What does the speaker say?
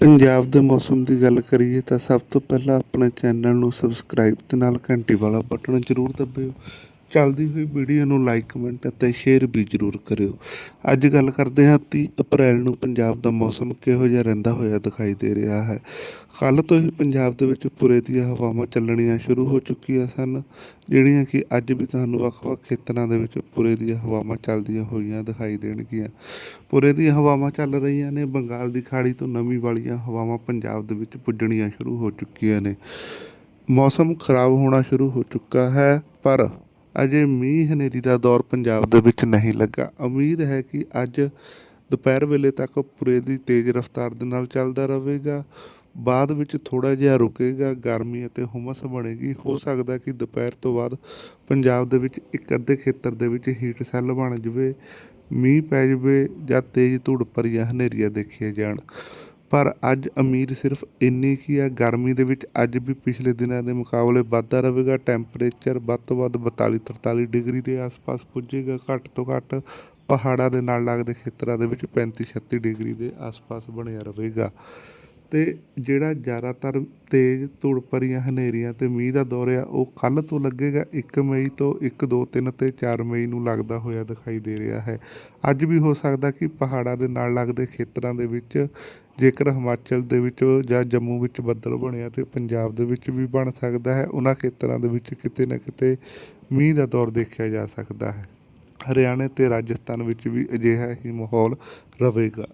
ਪੰਜਾਬ ਦੇ ਮੌਸਮ ਦੀ ਗੱਲ ਕਰੀਏ ਤਾਂ ਸਭ ਤੋਂ ਪਹਿਲਾਂ ਆਪਣੇ ਚੈਨਲ ਨੂੰ ਸਬਸਕ੍ਰਾਈਬ ਤੇ ਨਾਲ ਘੰਟੀ ਵਾਲਾ ਬਟਨ ਜ਼ਰੂਰ ਦਬਾਇਓ ਚੱਲਦੀ ਹੋਈ ਵੀਡੀਓ ਨੂੰ ਲਾਈਕ ਕਮੈਂਟ ਅਤੇ ਸ਼ੇਅਰ ਵੀ ਜ਼ਰੂਰ ਕਰਿਓ। ਅੱਜ ਗੱਲ ਕਰਦੇ ਹਾਂ 30 ਅਪ੍ਰੈਲ ਨੂੰ ਪੰਜਾਬ ਦਾ ਮੌਸਮ ਕਿਹੋ ਜਿਹਾ ਰਹਿੰਦਾ ਹੋਇਆ ਦਿਖਾਈ ਦੇ ਰਿਹਾ ਹੈ। ਕੱਲ ਤੋਂ ਹੀ ਪੰਜਾਬ ਦੇ ਵਿੱਚ ਪੁਰੇ ਦੀਆਂ ਹਵਾਵਾਂ ਚੱਲਣੀਆਂ ਸ਼ੁਰੂ ਹੋ ਚੁੱਕੀਆਂ ਸਨ, ਜਿਹੜੀਆਂ ਕਿ ਅੱਜ ਵੀ ਤੁਹਾਨੂੰ ਵੱਖ-ਵੱਖ ਖੇਤਰਾਂ ਦੇ ਵਿੱਚ ਪੁਰੇ ਦੀਆਂ ਹਵਾਵਾਂ ਚੱਲਦੀਆਂ ਹੋਈਆਂ ਦਿਖਾਈ ਦੇਣਗੀਆਂ। ਪੁਰੇ ਦੀਆਂ ਹਵਾਵਾਂ ਚੱਲ ਰਹੀਆਂ ਨੇ, ਬੰਗਾਲ ਦੀ ਖਾੜੀ ਤੋਂ ਨਵੀਂ ਵਾਲੀਆਂ ਹਵਾਵਾਂ ਪੰਜਾਬ ਦੇ ਵਿੱਚ ਪੁੱਜਣੀਆਂ ਸ਼ੁਰੂ ਹੋ ਚੁੱਕੀਆਂ ਨੇ। ਮੌਸਮ ਖਰਾਬ ਹੋਣਾ ਸ਼ੁਰੂ ਹੋ ਚੁੱਕਾ ਹੈ, ਪਰ ਅਜੇ ਮੀਂਹ ਹਨੇਰੀ ਦਾ ਦੌਰ ਪੰਜਾਬ ਦੇ ਵਿੱਚ ਨਹੀਂ ਲੱਗਾ। ਉਮੀਦ ਹੈ ਕਿ ਅੱਜ ਦੁਪਹਿਰ ਵੇਲੇ ਤੱਕ ਪੂਰੇ ਦੀ ਤੇਜ਼ ਰਫ਼ਤਾਰ ਦੇ ਨਾਲ ਚੱਲਦਾ ਰਹੇਗਾ। ਬਾਅਦ ਵਿੱਚ ਥੋੜਾ ਜਿਹਾ ਰੁਕੇਗਾ, ਗਰਮੀ ਅਤੇ ਹੁਮਸ ਬਣੇਗੀ। ਹੋ ਸਕਦਾ ਕਿ ਦੁਪਹਿਰ ਤੋਂ ਬਾਅਦ ਪੰਜਾਬ ਦੇ ਵਿੱਚ ਇੱਕ ਅੱਧੇ ਖੇਤਰ ਦੇ ਵਿੱਚ ਹੀਟ ਸੈੱਲ ਬਣ ਜਾਵੇ, ਮੀਂਹ ਪੈ ਜਾਵੇ ਜਾਂ ਤੇਜ਼ ਧੁੱਪ ਭਰੀਆਂ ਹਨੇਰੀਆਂ ਦੇਖੀਆਂ ਜਾਣ। ਪਰ ਅੱਜ ਉਮੀਦ ਸਿਰਫ ਇੰਨੀ ਕੀ ਹੈ ਗਰਮੀ ਦੇ ਵਿੱਚ ਅੱਜ ਵੀ ਪਿਛਲੇ ਦਿਨਾਂ ਦੇ ਮੁਕਾਬਲੇ ਵਾਧਾ ਰਹੇਗਾ ਟੈਂਪਰੇਚਰ ਵੱਧ ਤੋਂ ਵੱਧ 42 43 ਡਿਗਰੀ ਦੇ ਆਸ-ਪਾਸ ਪੁੱਜੇਗਾ, ਘੱਟ ਤੋਂ ਘੱਟ ਪਹਾੜਾਂ ਦੇ ਨਾਲ ਲੱਗਦੇ ਖੇਤਰਾਂ ਦੇ ਵਿੱਚ 35 36 ਡਿਗਰੀ ਦੇ ਆਸ-ਪਾਸ ਬਣਿਆ ਰਹੇਗਾ। ਅਤੇ ਜਿਹੜਾ ਜ਼ਿਆਦਾਤਰ ਤੇਜ਼ ਧੁੜ ਭਰੀਆਂ ਹਨੇਰੀਆਂ ਅਤੇ ਮੀਂਹ ਦਾ ਦੌਰ ਆ, ਉਹ ਕੱਲ੍ਹ ਤੋਂ ਲੱਗੇਗਾ। ਇੱਕ ਮਈ ਤੋਂ ਇੱਕ, ਦੋ, ਤਿੰਨ ਅਤੇ ਚਾਰ ਮਈ ਨੂੰ ਲੱਗਦਾ ਹੋਇਆ ਦਿਖਾਈ ਦੇ ਰਿਹਾ ਹੈ। ਅੱਜ ਵੀ ਹੋ ਸਕਦਾ ਕਿ ਪਹਾੜਾਂ ਦੇ ਨਾਲ ਲੱਗਦੇ ਖੇਤਰਾਂ ਦੇ ਵਿੱਚ, ਜੇਕਰ ਹਿਮਾਚਲ ਦੇ ਵਿੱਚ ਜਾਂ ਜੰਮੂ ਵਿੱਚ ਬੱਦਲ ਬਣਿਆ ਤੇ ਪੰਜਾਬ ਦੇ ਵਿੱਚ ਵੀ ਬਣ ਸਕਦਾ ਹੈ, ਉਹਨਾਂ ਖੇਤਰਾਂ ਦੇ ਵਿੱਚ ਕਿਤੇ ਨਾ ਕਿਤੇ ਮੀਂਹ ਦਾ ਦੌਰ ਦੇਖਿਆ ਜਾ ਸਕਦਾ ਹੈ। ਹਰਿਆਣੇ ਤੇ ਰਾਜਸਥਾਨ ਵਿੱਚ ਵੀ ਅਜਿਹਾ ਹੀ ਮਾਹੌਲ ਰਹੇਗਾ।